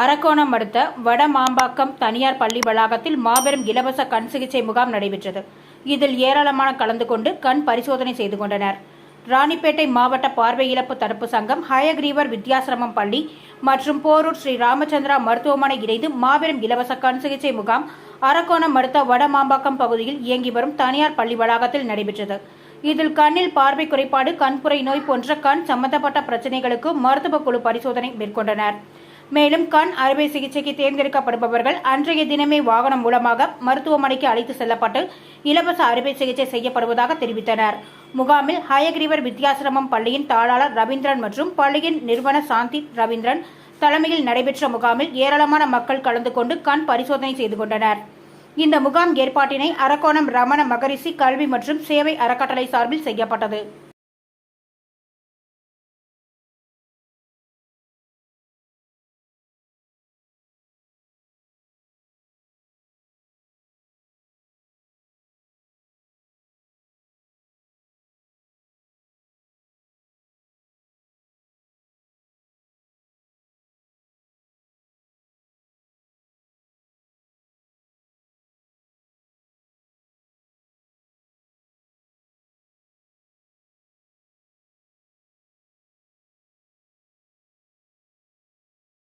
அரக்கோணம் அடுத்த வடமாம்பாக்கம் தனியார் பள்ளி வளாகத்தில் மாபெரும் இலவச கண் சிகிச்சை முகாம் நடைபெற்றது. இதில் ஏராளமான கலந்து கொண்டு கண் பரிசோதனை செய்து கொண்டனர். ராணிப்பேட்டை மாவட்ட பார்வை இழப்பு தடுப்பு சங்கம் ஹயக்ரீவர் வித்யாசிரமம் பள்ளி மற்றும் போரூர் ஸ்ரீ ராமச்சந்திரா மருத்துவமனை இணைந்து மாபெரும் இலவச கண் சிகிச்சை முகாம் அரக்கோணம் அடுத்த வடமாம்பாக்கம் பகுதியில் இயங்கி வரும் தனியார் பள்ளி வளாகத்தில் நடைபெற்றது. இதில் கண்ணில் பார்வை குறைபாடு கண்புரை நோய் போன்ற கண் சம்பந்தப்பட்ட பிரச்சனைகளுக்கு மருத்துவ குழு பரிசோதனை மேற்கொண்டனர். மேலும் கண் அறுவை சிகிச்சைக்கு தேர்ந்தெடுக்கப்படுபவர்கள் அன்றைய தினமே வாகனம் மூலமாக மருத்துவமனைக்கு அழைத்து செல்லப்பட்டு இலவச அறுவை சிகிச்சை செய்யப்படுவதாக தெரிவித்தனர். முகாமில் ஹயக்ரீவர் வித்யாசிரமம் பள்ளியின் தாளாளர் ரவீந்திரன் மற்றும் பள்ளியின் நிறுவன சாந்தி ரவீந்திரன் தலைமையில் நடைபெற்ற முகாமில் ஏராளமான மக்கள் கலந்து கொண்டு கண் பரிசோதனை செய்து கொண்டனர். இந்த முகாம் ஏற்பாட்டினை அரக்கோணம் ரமண மகரிஷி கல்வி மற்றும் சேவை அறக்கட்டளை சார்பில் செய்யப்பட்டது.